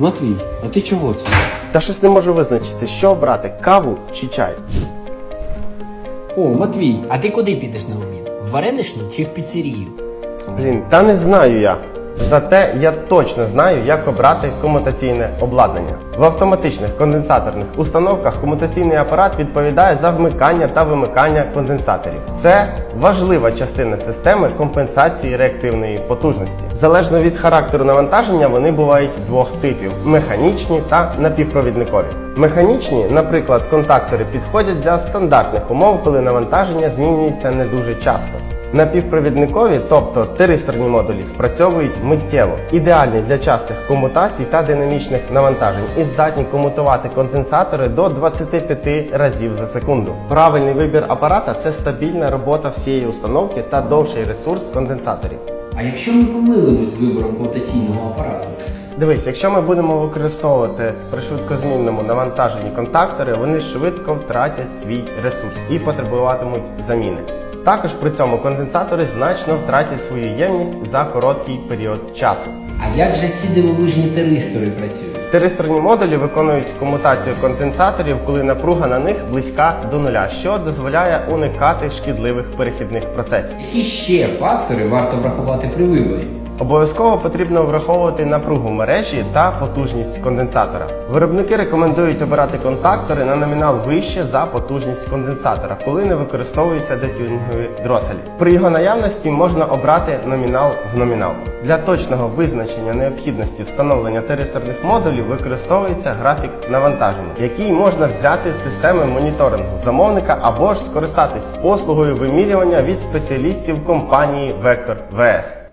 Матвій, а ти чого це? Та щось не можу визначити, що обрати каву чи чай. О, Матвій, А ти куди підеш на обід? В вареничну чи в піцерію? Блін, та не знаю я. Зате я точно знаю, як обрати комутаційне обладнання. В автоматичних конденсаторних установках комутаційний апарат відповідає за вмикання та вимикання конденсаторів. Це важлива частина системи компенсації реактивної потужності. Залежно від характеру навантаження, вони бувають двох типів: механічні та напівпровідникові. Механічні, наприклад, контактори підходять для стандартних умов, коли навантаження змінюється не дуже часто. Напівпровідникові, тобто тиристорні модулі, спрацьовують миттєво, ідеальні для частих комутацій та динамічних навантажень і здатні комутувати конденсатори до 25 разів за секунду. Правильний вибір апарата це стабільна робота всієї установки та довший ресурс конденсаторів. а якщо ми помилимось з вибором комутаційного апарату? Дивись, якщо ми будемо використовувати при швидкозмінному навантаженні контактори, вони швидко втратять свій ресурс і потребуватимуть заміни. Також при цьому конденсатори значно втратять свою ємність за короткий період часу. А як же ці дивовижні теристори працюють? Теристорні модулі виконують комутацію конденсаторів, коли напруга на них близька до нуля, що дозволяє уникати шкідливих перехідних процесів. Які ще фактори варто врахувати при виборі? Обов'язково потрібно враховувати напругу мережі та потужність конденсатора. Виробники рекомендують обирати контактори на номінал вище за потужність конденсатора, коли не використовуються детюнінгові дроселі. При його наявності можна обрати номінал в номінал. Для точного визначення необхідності встановлення теристорних модулів використовується графік навантаження, який можна взяти з системи моніторингу замовника або ж скористатись послугою вимірювання від спеціалістів компанії Vector VS.